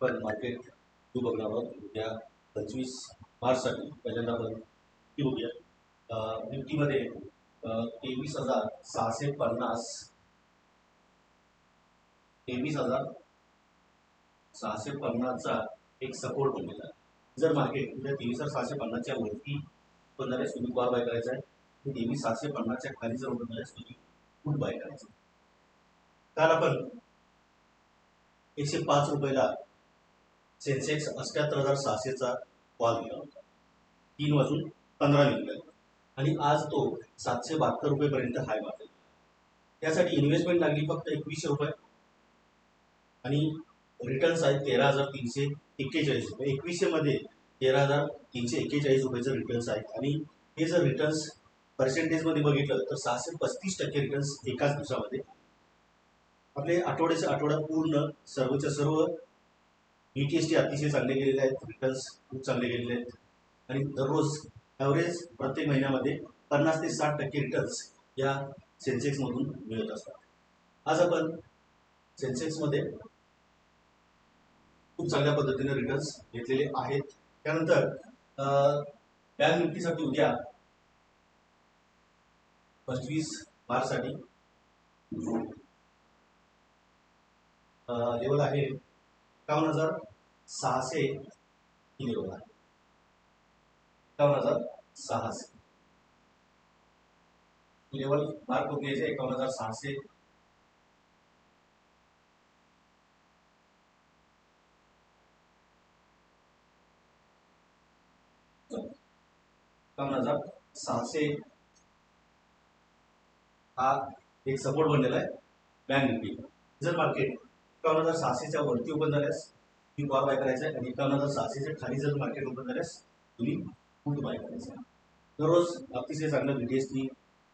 पण मार्केट तू बघणार आहोत उद्या पंचवीस मार्चसाठी पहिल्यांदा आपण ती बघूया निफ्टीमध्ये तेवीस हजार सहाशे पन्नास तेवीस हजार सहाशे पन्नासचा एक सपोर्ट बनलेला आहे जर मार्केट उद्या तेवीस हजार सहाशे पन्नासच्या वरती पण झाल्यास तुम्ही कॉल बाय करायचा आहे आणि तेवीस सहाशे पन्नासच्या खाली जर उठून झाल्यास तुम्ही फुट बाय करायचं काल आपण एकशे पाच रुपयाला सेन्सेक्स अठ्याहत्तर हजार सहाशेचा कॉल दिला होता. तीन वाजून पंधरा मिनिटं आणि आज तो सातशे बहात्तर रुपयेपर्यंत हाय मारले त्यासाठी इन्व्हेस्टमेंट लागली फक्त एकवीसशे रुपये. आणि रिटर्न्स आहेत तेरा हजार तीनशे एक्केचाळीस रुपये. एकवीसशे मध्ये तेरा हजार तीनशे एक्केचाळीस रुपयाचं रिटर्न्स आहेत. आणि हे जर रिटर्न्स पर्सेंटेजमध्ये बघितलं तर सहाशे पस्तीस टक्के रिटर्न्स एकाच दिवसामध्ये. आपले आठवड्याच्या आठवड्यात पूर्ण सर्वच्या सर्व टी अतिशय चांगले गेलेले आहेत रिटर्न्स खूप चांगले गेलेले आहेत. आणि दररोज ॲव्हरेज प्रत्येक महिन्यामध्ये पन्नास ते साठ टक्के रिटर्न्स या सेन्सेक्समधून मिळत असतात. आज आपण सेन्सेक्समध्ये खूप चांगल्या पद्धतीने रिटर्न्स घेतलेले आहेत. त्यानंतर बँक निफ्टीसाठी उद्या पंचवीस मार्चसाठी लेवल आहे. एकावन्न हजार सहाशे ही लेवल आहे. एकावन्न हजार सहाशे. लेवल मार्क होत घ्यायचे एकावन्न हजार सहाशे. एकावन्न हजार सहाशे. हा एक सपोर्ट बनलेला आहे. बँक निफ्टी जर मार्केट एकावन्न हजार सहाशेच्या वरती ओपन झाल्यास तुम्ही कॉल बाय करायचा आणि एकावन्न हजार सहाशेच्या खाली जर मार्केट ओपन झाल्यास तुम्ही फूट बाय करायचा दररोज अतिशय चांगलं व्हिडीएसनी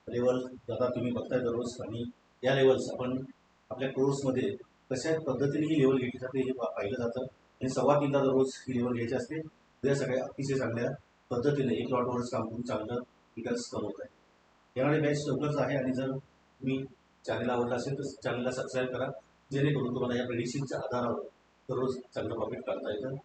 लेवल जाता तुम्ही बघताय दररोज. आणि या लेवल्स आपण आपल्या कोर्समध्ये कशा पद्धतीने ही लेवल घेतली जाते हे पाहिलं जातं. आणि सव्वा तीनदा दररोज ही लेवल घ्यायची असते. उद्या सगळ्या अतिशय चांगल्या पद्धतीने एक लॉटवरच काम करून चांगलं रिटर्न्स कमवत आहे. यामध्ये बॅच लवकरच आहे. आणि जर तुम्ही चॅनल आवडला असेल तर चॅनलला सबस्क्राईब करा. जेणेकरून तुम्हाला या प्रेडिक्शनच्या आधारावर दररोज चांगलं प्रॉफिट काढता येतं.